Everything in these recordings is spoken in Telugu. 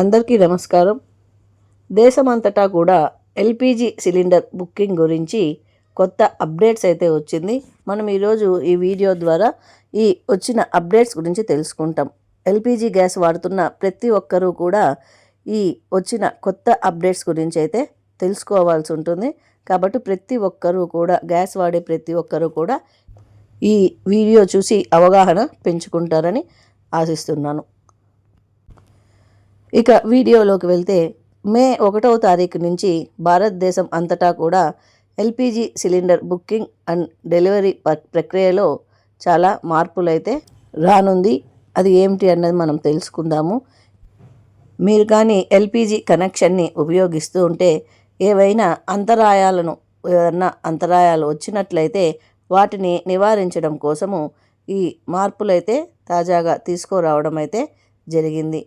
అందరికీ నమస్కారం. దేశమంతటా కూడా ఎల్పిజి సిలిండర్ బుకింగ్ గురించి కొత్త అప్డేట్స్ అయితే వచ్చింది. మనం ఈరోజు ఈ వీడియో ద్వారా ఈ వచ్చిన అప్డేట్స్ గురించి తెలుసుకుంటాం. ఎల్పిజి గ్యాస్ వాడుతున్న ప్రతి ఒక్కరూ కూడా ఈ వచ్చిన కొత్త అప్డేట్స్ గురించి అయితే తెలుసుకోవాల్సి ఉంటుంది. కాబట్టి ప్రతి ఒక్కరూ కూడా గ్యాస్ వాడే ప్రతి ఒక్కరూ కూడా ఈ వీడియో చూసి అవగాహన పెంచుకుంటారని ఆశిస్తున్నాను. ఇక వీడియోలోకి వెళ్తే మే ఒకటవ తారీఖు నుంచి భారతదేశం అంతటా కూడా LPG cylinder booking and delivery ప్రక్రియలో చాలా మార్పులైతే రానుంది. అది ఏమిటి అన్నది మనం తెలుసుకుందాము. మీరు కానీ ఎల్పిజి కనెక్షన్ని ఉపయోగిస్తూ ఉంటే ఏవైనా అంతరాయాలను ఏదన్నా అంతరాయాలు వచ్చినట్లయితే వాటిని నివారించడం కోసము ఈ మార్పులైతే తాజాగా తీసుకురావడం అయితే జరిగింది.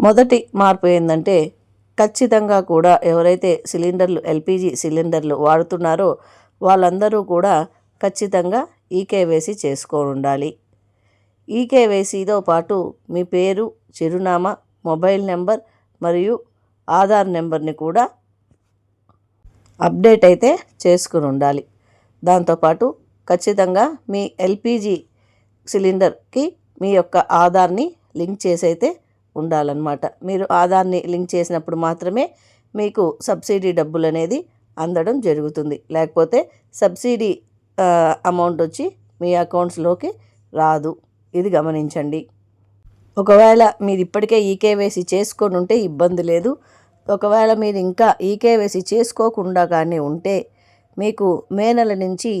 మొదటి మార్పు ఏంటంటే ఖచ్చితంగా కూడా ఎవరైతే సిలిండర్లు ఎల్పిజి సిలిండర్లు వాడుతున్నారో వాళ్ళందరూ కూడా ఖచ్చితంగా ఈకేవైసీ చేసుకొని ఉండాలి ఈకేవైసీతో పాటు మీ పేరు చిరునామా మొబైల్ నెంబర్ మరియు ఆధార్ నెంబర్ని కూడా అప్డేట్ అయితే చేసుకుని ఉండాలి దాంతోపాటు ఖచ్చితంగా మీ ఎల్పిజి సిలిండర్కి మీ యొక్క ఆధార్ని లింక్ చేసి అయితే ఉండాలన్నమాట. మీరు ఆధార్ని లింక్ చేసినప్పుడు మాత్రమే మీకు సబ్సిడీ డబ్బులు అనేది అందడం జరుగుతుంది. లేకపోతే సబ్సిడీ అమౌంట్ వచ్చి మీ అకౌంట్స్లోకి రాదు. ఇది గమనించండి. ఒకవేళ మీరు ఇప్పటికే ఈకేవైసీ చేసుకొని ఉంటే ఇబ్బంది లేదు. ఒకవేళ మీరు ఇంకా ఈకేవైసీ చేసుకోకుండా కానీ ఉంటే మీకు మే నెల నుంచి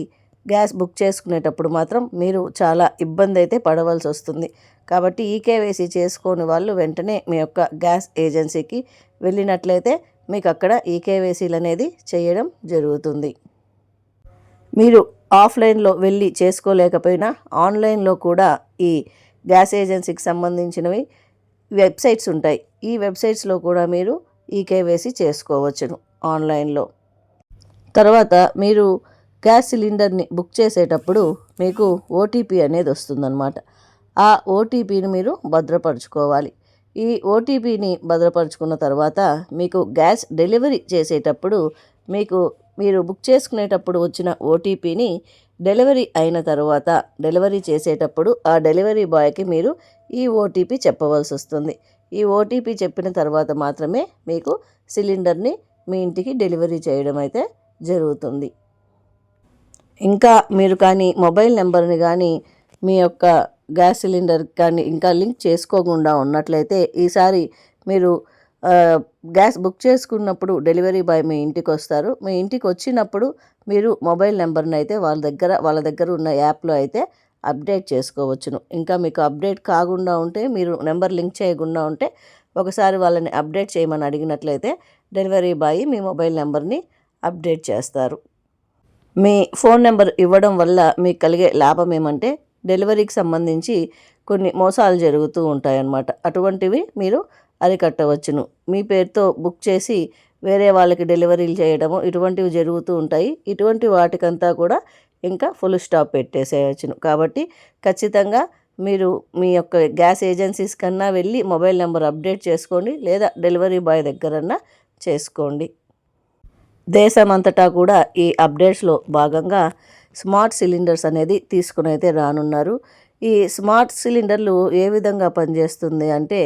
గ్యాస్ బుక్ చేసుకునేటప్పుడు మాత్రం మీరు చాలా ఇబ్బంది అయితే పడవలసి వస్తుంది కాబట్టి ఈకేవైసీ చేసుకోని వాళ్ళు వెంటనే మీ యొక్క గ్యాస్ ఏజెన్సీకి వెళ్ళినట్లయితే మీకు అక్కడ ఈకేవైసీలు అనేది చేయడం జరుగుతుంది. మీరు ఆఫ్లైన్లో వెళ్ళి చేసుకోలేకపోయినా ఆన్లైన్లో కూడా ఈ గ్యాస్ ఏజెన్సీకి సంబంధించినవి వెబ్సైట్స్ ఉంటాయి. ఈ వెబ్సైట్స్లో కూడా మీరు ఈకేవైసీ చేసుకోవచ్చును ఆన్లైన్లో. తర్వాత మీరు గ్యాస్ సిలిండర్ని బుక్ చేసేటప్పుడు మీకు ఓటీపీ అనేది వస్తుందన్నమాట. ఆ ఓటీపీని మీరు భద్రపరచుకోవాలి. ఈ ఓటీపీని భద్రపరచుకున్న తర్వాత మీకు గ్యాస్ డెలివరీ చేసేటప్పుడు మీకు మీరు బుక్ చేసుకునేటప్పుడు వచ్చిన ఓటీపీని డెలివరీ అయిన తర్వాత డెలివరీ చేసేటప్పుడు ఆ డెలివరీ బాయ్కి మీరు ఈ ఓటీపీ చెప్పవలసి వస్తుంది. ఈ ఓటీపీ చెప్పిన తర్వాత మాత్రమే మీకు సిలిండర్ని మీ ఇంటికి డెలివరీ చేయడం అయితే జరుగుతుంది. ఇంకా మీరు కానీ మొబైల్ నెంబర్ని కానీ మీ యొక్క గ్యాస్ సిలిండర్ కానీ ఇంకా లింక్ చేసుకోకుండా ఉన్నట్లయితే ఈసారి మీరు గ్యాస్ బుక్ చేసుకున్నప్పుడు డెలివరీ బాయ్ మీ ఇంటికి వస్తారు. మీ ఇంటికి వచ్చినప్పుడు మీరు మొబైల్ నెంబర్ని అయితే వాళ్ళ దగ్గర వాళ్ళ దగ్గర ఉన్న యాప్లో అయితే అప్డేట్ చేసుకోవచ్చును. ఇంకా మీకు అప్డేట్ కాకుండా ఉంటే మీరు నెంబర్ లింక్ చేయకుండా ఉంటే ఒకసారి వాళ్ళని అప్డేట్ చేయమని అడిగినట్లయితే డెలివరీ బాయ్ మీ మొబైల్ నెంబర్ని అప్డేట్ చేస్తారు. మీ ఫోన్ నెంబర్ ఇవ్వడం వల్ల మీకు కలిగే లాభం ఏమంటే డెలివరీకి సంబంధించి కొన్ని మోసాలు జరుగుతూ ఉంటాయన్నమాట. అటువంటివి మీరు అరికట్టవచ్చును. మీ పేరుతో బుక్ చేసి వేరే వాళ్ళకి డెలివరీలు చేయడము ఇటువంటివి జరుగుతూ ఉంటాయి. ఇటువంటి వాటికంతా కూడా ఇంకా ఫుల్ స్టాప్ పెట్టేసేయచ్చును కాబట్టి ఖచ్చితంగా మీరు మీ యొక్క గ్యాస్ ఏజెన్సీస్ కన్నా వెళ్ళి మొబైల్ నెంబర్ అప్డేట్ చేసుకోండి లేదా డెలివరీ బాయ్ దగ్గరన్నా చేసుకోండి. దేశమంతటా కూడా ఈ అప్డేట్స్లో భాగంగా స్మార్ట్ సిలిండర్స్ అనేది తీసుకుని అయితే రానున్నారు. ఈ స్మార్ట్ సిలిండర్లు ఏ విధంగా పనిచేస్తుంది అంటే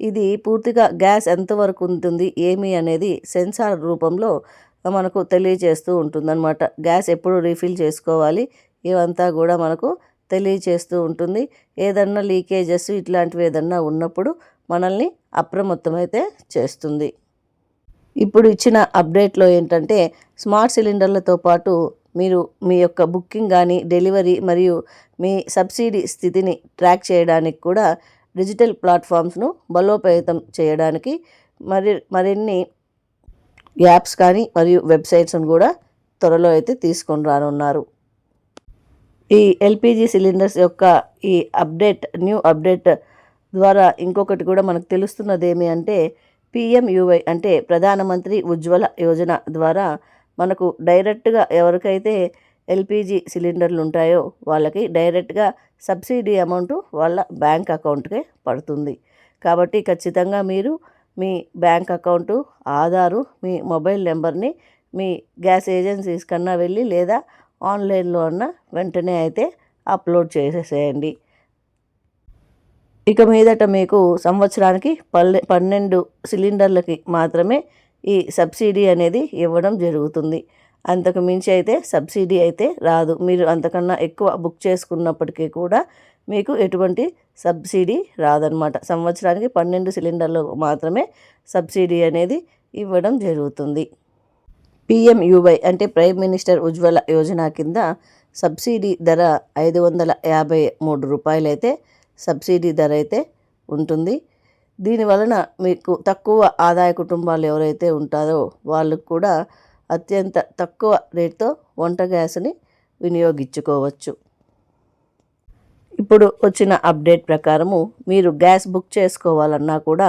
ఇది పూర్తిగా గ్యాస్ ఎంతవరకు ఉంటుంది ఏమి అనేది సెన్సార్ రూపంలో మనకు తెలియజేస్తూ ఉంటుందన్నమాట. గ్యాస్ ఎప్పుడు రీఫిల్ చేసుకోవాలి ఇవంతా కూడా మనకు తెలియజేస్తూ ఉంటుంది. ఏదన్నా లీకేజెస్ ఇట్లాంటివి ఏదన్నా ఉన్నప్పుడు మనల్ని అప్రమత్తమైతే చేస్తుంది. ఇప్పుడు ఇచ్చిన అప్డేట్లో ఏంటంటే స్మార్ట్ సిలిండర్లతో పాటు మీరు మీ యొక్క బుకింగ్ కానీ డెలివరీ మరియు మీ సబ్సిడీ స్థితిని ట్రాక్ చేయడానికి కూడా డిజిటల్ ప్లాట్ఫామ్స్ను బలోపేతం చేయడానికి మరి మరిన్ని యాప్స్ కానీ మరియు వెబ్సైట్స్ను కూడా త్వరలో అయితే తీసుకొని రానున్నారు. ఈ ఎల్పిజి సిలిండర్స్ యొక్క ఈ అప్డేట్ న్యూ అప్డేట్ ద్వారా ఇంకొకటి కూడా మనకు తెలుస్తున్నది ఏమి అంటే పిఎంయువై అంటే ప్రధానమంత్రి ఉజ్వల యోజన ద్వారా మనకు డైరెక్ట్గా ఎవరికైతే ఎల్పిజి సిలిండర్లు ఉంటాయో వాళ్ళకి డైరెక్ట్గా సబ్సిడీ అమౌంట్ వాళ్ళ బ్యాంక్ అకౌంట్కే పడుతుంది. కాబట్టి ఖచ్చితంగా మీరు మీ బ్యాంక్ అకౌంటు ఆధారు మీ మొబైల్ నెంబర్ని మీ గ్యాస్ ఏజెన్సీస్ కన్నా వెళ్ళి లేదా ఆన్లైన్లో అన్న వెంటనే అయితే అప్లోడ్ చేసేసేయండి. ఇక మీదట మీకు సంవత్సరానికి పల్లె పన్నెండు సిలిండర్లకి మాత్రమే ఈ సబ్సిడీ అనేది ఇవ్వడం జరుగుతుంది. అంతకు మించి అయితే సబ్సిడీ అయితే రాదు. మీరు అంతకన్నా ఎక్కువ బుక్ చేసుకున్నప్పటికీ కూడా మీకు ఎటువంటి సబ్సిడీ రాదనమాట సంవత్సరానికి పన్నెండు సిలిండర్లు మాత్రమే సబ్సిడీ అనేది ఇవ్వడం జరుగుతుంది. పిఎంయువై అంటే ప్రైమ్ మినిస్టర్ ఉజ్వల యోజన కింద సబ్సిడీ ధర ఐదు వందల యాభై మూడు రూపాయలైతే సబ్సిడీ ధర అయితే ఉంటుంది. దీని వలన మీకు తక్కువ ఆదాయ కుటుంబాలు ఎవరైతే ఉంటారో వాళ్ళకు కూడా అత్యంత తక్కువ రేట్తో వంట గ్యాస్ని వినియోగించుకోవచ్చు. ఇప్పుడు వచ్చిన అప్డేట్ ప్రకారము మీరు గ్యాస్ బుక్ చేసుకోవాలన్నా కూడా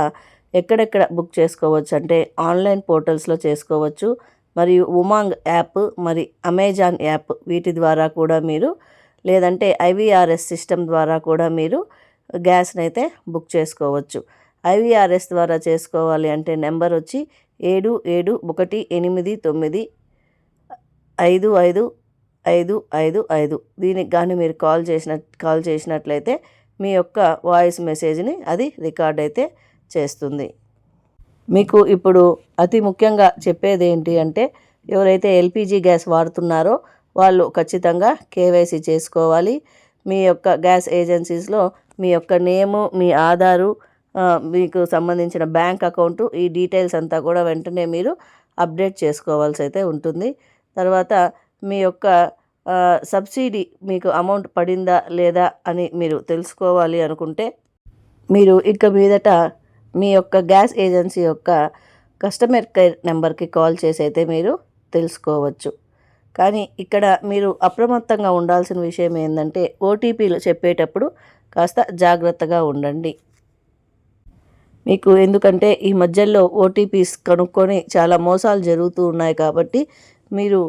ఎక్కడెక్కడ బుక్ చేసుకోవచ్చు అంటే ఆన్లైన్ పోర్టల్స్లో చేసుకోవచ్చు. మరియు ఉమాంగ్ యాప్ మరి అమెజాన్ యాప్ వీటి ద్వారా కూడా మీరు లేదంటే ఐవీఆర్ఎస్ సిస్టమ్ ద్వారా కూడా మీరు గ్యాస్ని అయితే బుక్ చేసుకోవచ్చు. ఐవీఆర్ఎస్ ద్వారా చేసుకోవాలి అంటే నెంబర్ వచ్చి ఏడు ఏడు ఒకటి ఎనిమిది తొమ్మిది ఐదు ఐదు ఐదు ఐదు ఐదు. దీనికి కానీ మీరు కాల్ చేసిన కాల్ చేసినట్లయితే మీ యొక్క వాయిస్ మెసేజ్ని అది రికార్డ్ అయితే చేస్తుంది. మీకు ఇప్పుడు అతి ముఖ్యంగా చెప్పేది ఏంటి అంటే ఎవరైతే ఎల్పిజి గ్యాస్ వాడుతున్నారో వాళ్ళు ఖచ్చితంగా కేవైసీ చేసుకోవాలి. మీ యొక్క గ్యాస్ ఏజెన్సీస్లో మీ యొక్క నేము మీ ఆధారు మీకు సంబంధించిన బ్యాంక్ అకౌంటు ఈ డీటెయిల్స్ అంతా కూడా వెంటనే మీరు అప్డేట్ చేసుకోవాల్సి అయితే ఉంటుంది. తర్వాత మీ యొక్క సబ్సిడీ మీకు అమౌంట్ పడిందా లేదా అని మీరు తెలుసుకోవాలి అనుకుంటే మీరు ఇక మీదట మీ యొక్క గ్యాస్ ఏజెన్సీ యొక్క కస్టమర్ కేర్ నెంబర్కి కాల్ చేసి అయితే మీరు తెలుసుకోవచ్చు. కానీ ఇక్కడ మీరు అప్రమత్తంగా ఉండాల్సిన విషయం ఏంటంటే ఓటీపీలు చెప్పేటప్పుడు కాస్త జాగ్రత్తగా ఉండండి. మీకు ఎందుకంటే ఈ మధ్యలో ఓటీపీస్ కనుక్కొని చాలా మోసాలు జరుగుతూ ఉన్నాయి కాబట్టి మీరు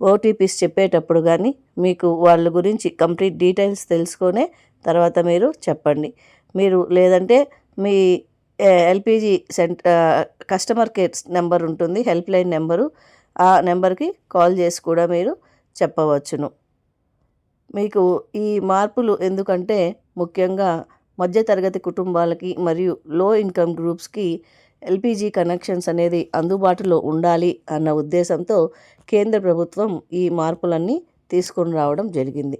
ఓటీపీస్ చెప్పేటప్పుడు కానీ మీకు వాళ్ళ గురించి కంప్లీట్ డీటెయిల్స్ తెలుసుకొనే తర్వాత మీరు చెప్పండి. మీరు లేదంటే మీ LPG centre customer care number ఉంటుంది హెల్ప్ లైన్ నెంబరు ఆ నెంబర్కి కాల్ చేసి కూడా మీరు చెప్పవచ్చును. మీకు ఈ మార్పులు ఎందుకంటే ముఖ్యంగా మధ్యతరగతి కుటుంబాలకి మరియు లో ఇన్కమ్ గ్రూప్స్కి ఎల్పిజి కనెక్షన్స్ అనేది అందుబాటులో ఉండాలి అన్న ఉద్దేశంతో కేంద్ర ప్రభుత్వం ఈ మార్పులన్నీ తీసుకొని రావడం జరిగింది.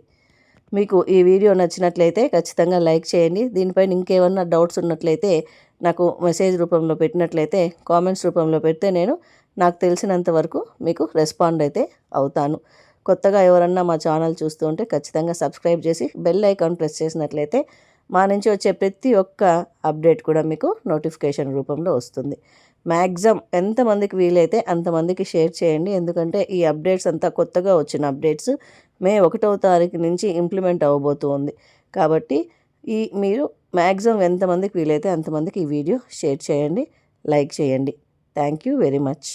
మీకు ఈ వీడియో నచ్చినట్లయితే ఖచ్చితంగా లైక్ చేయండి. దీనిపైన ఇంకేమన్నా డౌట్స్ ఉన్నట్లయితే నాకు మెసేజ్ రూపంలో పెట్టినట్లయితే కామెంట్స్ రూపంలో పెడితే నేను నాకు తెలిసినంత వరకు మీకు రెస్పాండ్ అయితే అవుతాను. కొత్తగా ఎవరన్నా మా ఛానల్ చూస్తూ ఉంటే ఖచ్చితంగా సబ్స్క్రైబ్ చేసి బెల్ ఐకాన్ ప్రెస్ చేసినట్లయితే మా నుంచి వచ్చే ప్రతి ఒక్క అప్డేట్ కూడా మీకు నోటిఫికేషన్ రూపంలో వస్తుంది. మ్యాక్సిమం ఎంతమందికి వీలైతే అంతమందికి షేర్ చేయండి. ఎందుకంటే ఈ అప్డేట్స్ అంతా కొత్తగా వచ్చిన అప్డేట్స్ మే ఒకటవ తారీఖు నుంచి ఇంప్లిమెంట్ అవ్వబోతుంది కాబట్టి ఈ మీరు మ్యాక్సిమం ఎంతమందికి వీలైతే అంతమందికి ఈ వీడియో షేర్ చేయండి లైక్ చేయండి. Thank you very much